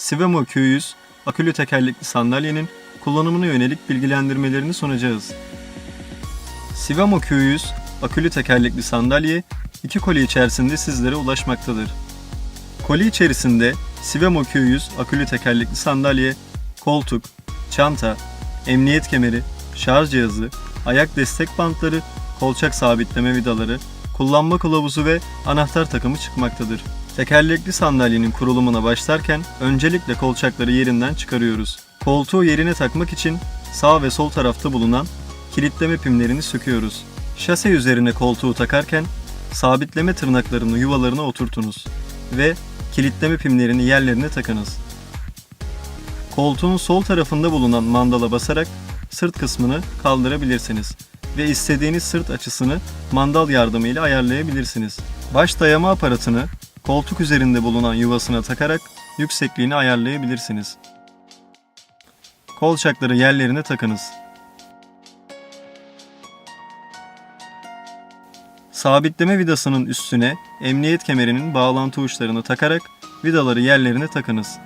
Sivemo Q100 akülü tekerlekli sandalyenin kullanımına yönelik bilgilendirmelerini sunacağız. Sivemo Q100 akülü tekerlekli sandalye iki koli içerisinde sizlere ulaşmaktadır. Koli içerisinde Sivemo Q100 akülü tekerlekli sandalye, koltuk, çanta, emniyet kemeri, şarj cihazı, ayak destek bantları, kolçak sabitleme vidaları, kullanma kılavuzu ve anahtar takımı çıkmaktadır. Tekerlekli sandalyenin kurulumuna başlarken öncelikle kolçakları yerinden çıkarıyoruz. Koltuğu yerine takmak için sağ ve sol tarafta bulunan kilitleme pimlerini söküyoruz. Şase üzerine koltuğu takarken sabitleme tırnaklarını yuvalarına oturtunuz ve kilitleme pimlerini yerlerine takınız. Koltuğun sol tarafında bulunan mandala basarak sırt kısmını kaldırabilirsiniz ve istediğiniz sırt açısını mandal yardımıyla ayarlayabilirsiniz. Baş dayama aparatını koltuk üzerinde bulunan yuvasına takarak yüksekliğini ayarlayabilirsiniz. Kolçakları yerlerine takınız. Sabitleme vidasının üstüne emniyet kemerinin bağlantı uçlarını takarak vidaları yerlerine takınız.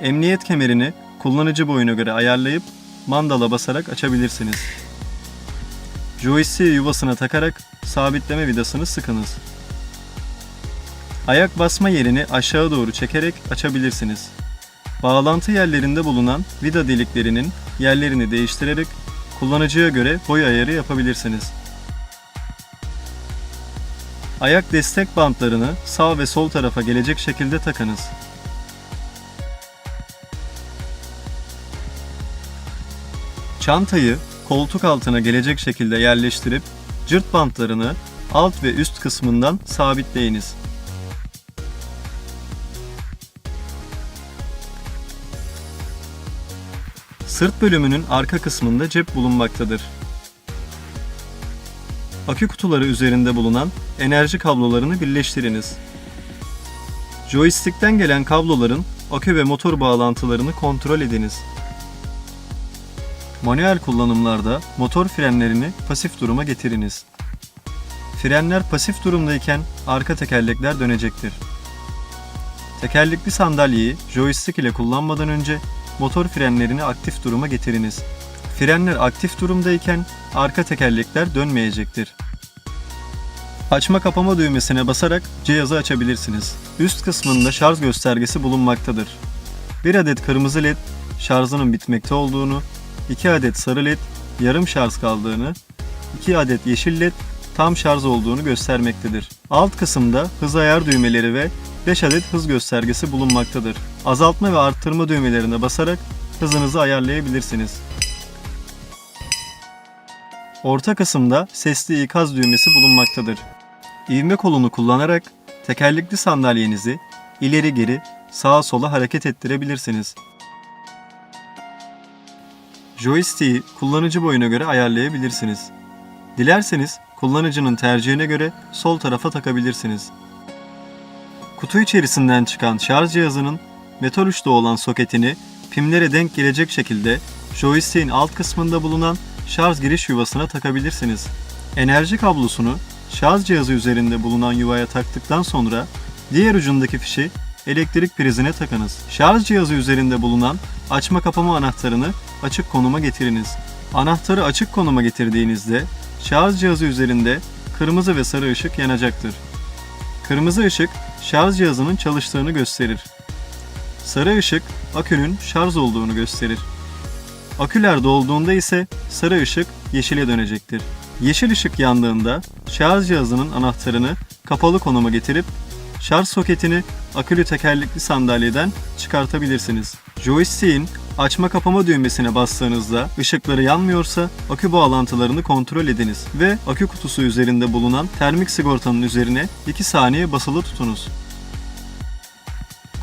Emniyet kemerini kullanıcı boyuna göre ayarlayıp mandala basarak açabilirsiniz. Joystick'i yuvasına takarak sabitleme vidasını sıkınız. Ayak basma yerini aşağı doğru çekerek açabilirsiniz. Bağlantı yerlerinde bulunan vida deliklerinin yerlerini değiştirerek kullanıcıya göre boy ayarı yapabilirsiniz. Ayak destek bantlarını sağ ve sol tarafa gelecek şekilde takınız. Çantayı koltuk altına gelecek şekilde yerleştirip cırt bantlarını alt ve üst kısmından sabitleyiniz. Sırt bölümünün arka kısmında cep bulunmaktadır. Akü kutuları üzerinde bulunan enerji kablolarını birleştiriniz. Joystick'ten gelen kabloların akü ve motor bağlantılarını kontrol ediniz. Manuel kullanımlarda motor frenlerini pasif duruma getiriniz. Frenler pasif durumdayken arka tekerlekler dönecektir. Tekerlekli sandalyeyi joystick ile kullanmadan önce motor frenlerini aktif duruma getiriniz. Frenler aktif durumdayken arka tekerlekler dönmeyecektir. Açma kapama düğmesine basarak cihazı açabilirsiniz. Üst kısmında şarj göstergesi bulunmaktadır. Bir adet kırmızı led şarjının bitmekte olduğunu, 2 adet sarı led yarım şarj kaldığını, 2 adet yeşil led tam şarj olduğunu göstermektedir. Alt kısımda hız ayar düğmeleri ve 5 adet hız göstergesi bulunmaktadır. Azaltma ve arttırma düğmelerine basarak hızınızı ayarlayabilirsiniz. Orta kısımda sesli ikaz düğmesi bulunmaktadır. İvme kolunu kullanarak tekerlekli sandalyenizi ileri geri sağa sola hareket ettirebilirsiniz. Joystick'i kullanıcı boyuna göre ayarlayabilirsiniz. Dilerseniz kullanıcının tercihine göre sol tarafa takabilirsiniz. Kutu içerisinden çıkan şarj cihazının metal uçta olan soketini pimlere denk gelecek şekilde joystick'in alt kısmında bulunan şarj giriş yuvasına takabilirsiniz. Enerji kablosunu şarj cihazı üzerinde bulunan yuvaya taktıktan sonra diğer ucundaki fişi elektrik prizine takınız. Şarj cihazı üzerinde bulunan açma kapama anahtarını açık konuma getiriniz. Anahtarı açık konuma getirdiğinizde şarj cihazı üzerinde kırmızı ve sarı ışık yanacaktır. Kırmızı ışık şarj cihazının çalıştığını gösterir. Sarı ışık akünün şarj olduğunu gösterir. Aküler dolduğunda ise sarı ışık yeşile dönecektir. Yeşil ışık yandığında şarj cihazının anahtarını kapalı konuma getirip şarj soketini akülü tekerlekli sandalyeden çıkartabilirsiniz. Joystick'in açma kapama düğmesine bastığınızda ışıkları yanmıyorsa akü bağlantılarını kontrol ediniz ve akü kutusu üzerinde bulunan termik sigortanın üzerine 2 saniye basılı tutunuz.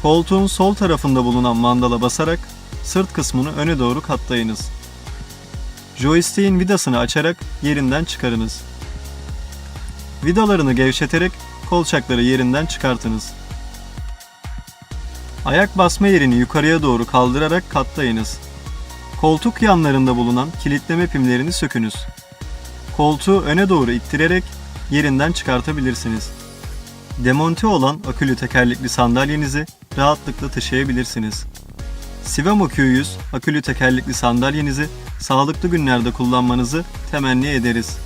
Koltuğun sol tarafında bulunan mandala basarak sırt kısmını öne doğru katlayınız. Joystick'in vidasını açarak yerinden çıkarınız. Vidalarını gevşeterek kolçakları yerinden çıkartınız. Ayak basma yerini yukarıya doğru kaldırarak katlayınız. Koltuk yanlarında bulunan kilitleme pimlerini sökünüz. koltuğu öne doğru ittirerek yerinden çıkartabilirsiniz. Demonte olan akülü tekerlekli sandalyenizi rahatlıkla taşıyabilirsiniz. Sivamo Q100 akülü tekerlekli sandalyenizi sağlıklı günlerde kullanmanızı temenni ederiz.